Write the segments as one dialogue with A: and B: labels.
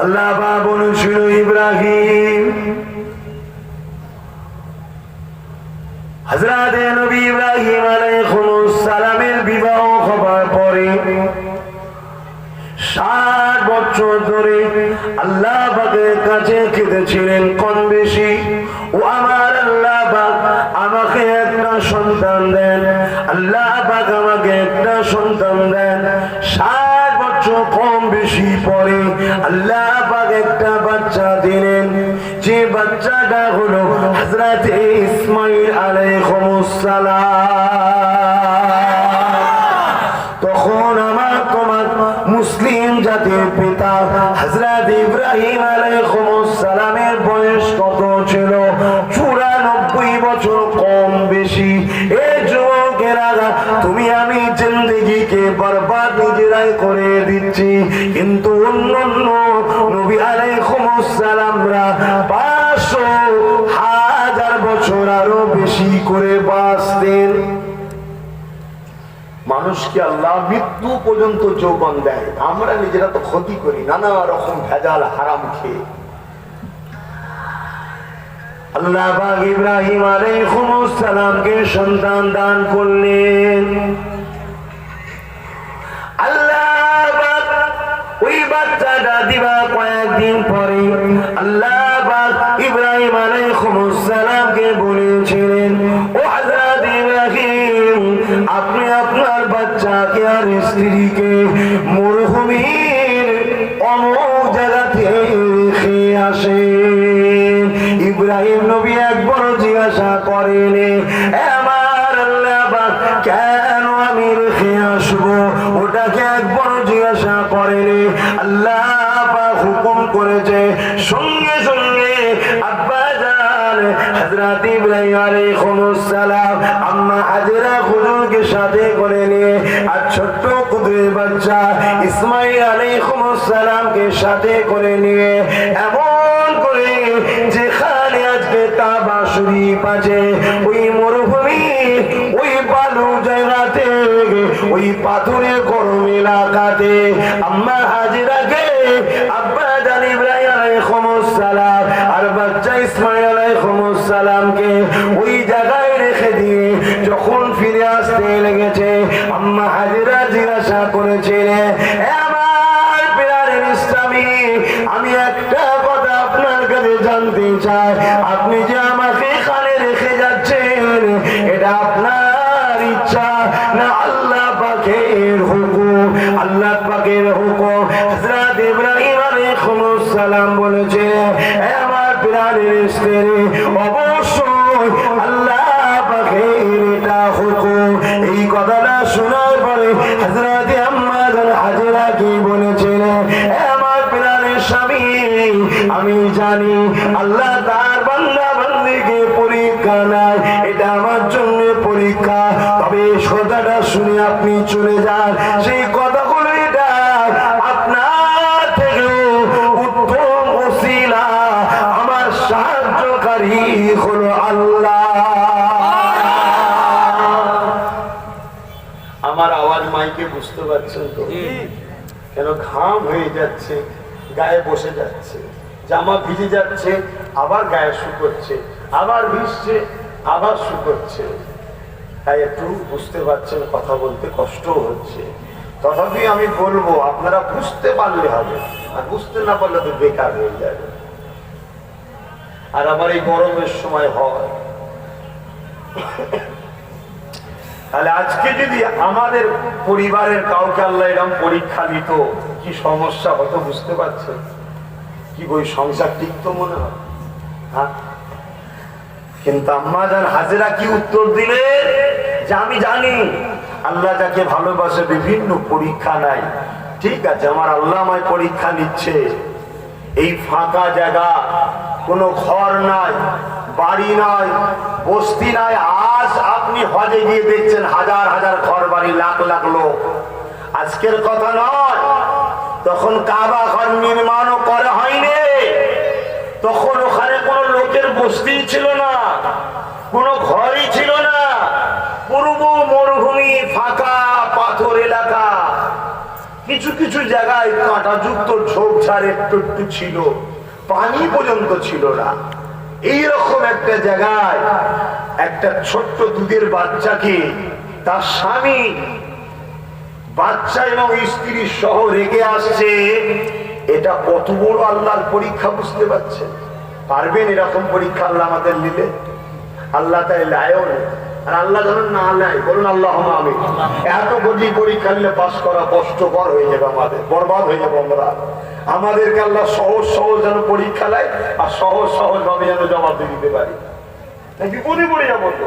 A: আল্লাহ বা বলেছিল ইব্রাহিম। হজরাতে নবী ইব্রাহিম সালামের বিবাহ হবার পরে ষাট বছর ধরে আল্লাহ বাগের কাছে কেঁদেছিলেন একটা বাচ্চা দিলেন। যে বাচ্চাটা হলো হজরত ইসমাইল আলাই সালাম তখন আমার তোমার মুসলিম জাতির পিতা হজরত ইব্রাহিম সালামের বয়স করে বাঁচতেন। মানুষকে আল্লাহ মৃত্যু পর্যন্ত যৌবন দেয়। আমরা নিজেরা তো ক্ষতি করি, নানা রকম ভেজাল হারাম খেয়ে। আল্লাহ ইব্রাহিম আলাইহিস সালামকে সন্তান দান করলেন। আর স্ত্রীকে মরুভূমির অমুক জায়গাতে রেখে আসে। ইব্রাহিম নবী একবার জিজ্ঞাসা করেন হযরত ইব্রাহিম আলাইহিস সালাম আম্মা হাজরা হুজুরকে সাথে করে নিয়ে, আর ছোট্ট কুদরে বাচ্চা ইসমাইল আলাইহিস সালামকে সাথে করে নিয়ে, এমন করে যেখানে আজকে তাবা শরীফ আছে, ওই মরুভূমি, ওই বালু জায়গাতে, ওই পাথরের গরম এলাকাতে সালামকে ওই জায়গায় রেখে দিয়ে যখন ফিরে আসতে লেগেছে, আম্মা হাজিরা জিজ্ঞাসা করেছিলেন, "এ আমার প্রিয়ারের ইসলামী আমি একটা কথা আপনার কাছে জানতে চাই। আপনি যে আমাকে পরীক্ষা নাই এটা আমার জন্য পরীক্ষা। তবে কথাটা শুনে আপনি চলে যান। সেই কথাগুলো এটা আপনার থেকেও উত্তম ওসিলা আমার সাহায্যকারী হলো আল্লাহ। আমার আওয়াজ মাইকে বুঝতে পারছেন তো? কেন ঘাম হয়ে যাচ্ছে গায়ে বসে যাচ্ছে জামা ভিজে যাচ্ছে আবার গায়ে শুকোচ্ছে আবার ভিজছে, আবার শুকোচ্ছে তাই একটু বুঝতে পারছেন, কথা বলতে কষ্ট হচ্ছে। তথাপি আমি বলব, আপনারা বুঝতে পারলে হবে। আর বুঝতে না পারলে তো বেকার হয়ে যাবে। আর আমার এই গরমের সময় হয়। তাহলে আজকে যদি আমাদের পরিবারের কাউকে আল্লাহ এরকম পরীক্ষা নিত কি সমস্যা হতো বুঝতে পারছেন? কি বই, সংসার টিকতো মনে হয়? হ্যাঁ? কিন্তু আম্মা যান হাজিরা কি উত্তর দিলে? যে আমি জানি। আল্লাহ যাকে ভালোবাসে বিভিন্ন পরীক্ষা নাই ঠিক আছে, আমার আল্লাহ আমায় পরীক্ষা নিচ্ছে। এই ফাঁকা জায়গা, কোনো ঘর নাই, বাড়ি নাই, বস্তি নাই। আজ আপনি হজে গিয়ে দেখছেন হাজার হাজার ঘর বাড়ি, লাখ লাখ লোক। আজকের কথা নয়, তখন কাবা ঘর নির্মাণও করা হয়নি। তখন ওখানে কোনো লোকের বস্তি ছিল না, কোনো ঘরই ছিল না। পূর্ব মরুভূমি ফাঁকা পাথর এলাকা। কিছু কিছু জায়গায় কাঁটাযুক্ত ঝোপঝাড় একটু একটু ছিল, পানি পর্যন্ত ছিল না। এইরকম একটা জায়গায় একটা ছোট্ট দুধের বাচ্চাকে তার স্বামী বাচ্চা এবং স্ত্রী সহ রেগে আসছে। এটা কত বড় আল্লাহর পরীক্ষা বুঝতে পারছেন পারবেন এরকম পরীক্ষা আল্লাহ আমাদের নিলে? আল্লাহ তাই লায়ও আর আল্লাহ যেন না নেয়, বলুন আল্লাহ আমি এত কঠিন পরীক্ষা নিলে পাস করা কষ্টকর হয়ে যাবে আমাদের, বরবাদ হয়ে যাব আমরা। আমাদেরকে আল্লাহ সহজ সহজ যেন পরীক্ষা নেয় আর সহজ সহজ ভাবে যেন জবাব দিতে পারি। বিপদে পড়ে যাব তো?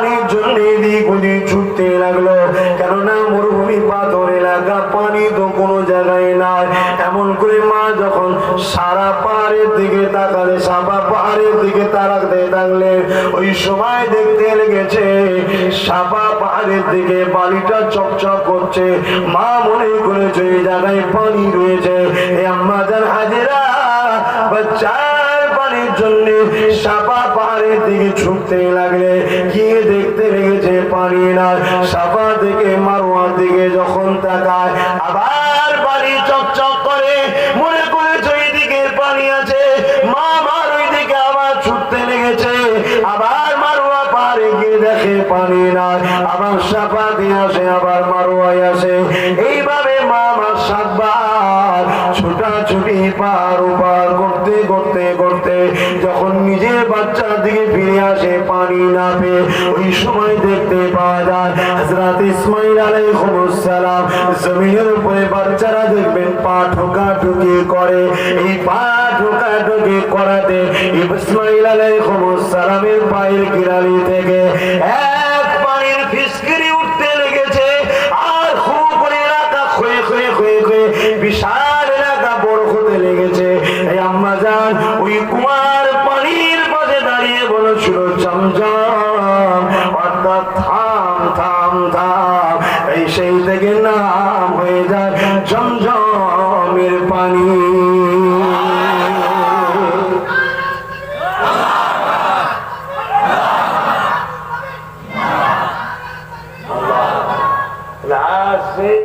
A: পানির জন্য এদিক ওদিক ছুটতে লাগল। কেননা মরুভূমি পাথর এলাকা, পানি তো কোনো জায়গায় নাই। এমন করে মা যখন সারা পাহাড়ের দিকে তাকালে সাপা পাহাড়ের দিকে তাকাতে থাকলেন ওই সময় দেখতে লেগেছে সাপা পাহাড়ের দিকে বালিটা চকচক করছে। মা মনে করেছে, এই জায়গায় পানি রয়েছে। এ আম্মা জান হাজিরা, বাচ্চার পানির জন্য সাপা পাহাড়ের দিকে ছুটতে লাগলে গিয়ে না দিকে, মারোয়ার দিকে যখন তাকায়, আবার পানি চকচক করে, মনে করেছে ওই দিকে পানি আছে। মা আমার ওই দিকে আবার ছুটতে লেগেছে। আবার মারোয়া পারে গিয়ে দেখে পানি নাই। আবার সাফা দিয়ে আসে, আবার মারোয়াই আসে। হযরত আলাইহিসসালাম উপরে বাচ্চারা দেখবেন পা ঠোকা ঠুকি করে। এই পা ঠোকা ঠুকি করাতে ইসমাইল আলাইহিসসালামের পায়ের থেকে এক ফিসকিরি উঠতে লেগেছে। আর খুব করে খুয়ে খুয়ে, বিশাল হয়ে যায়। জমজমের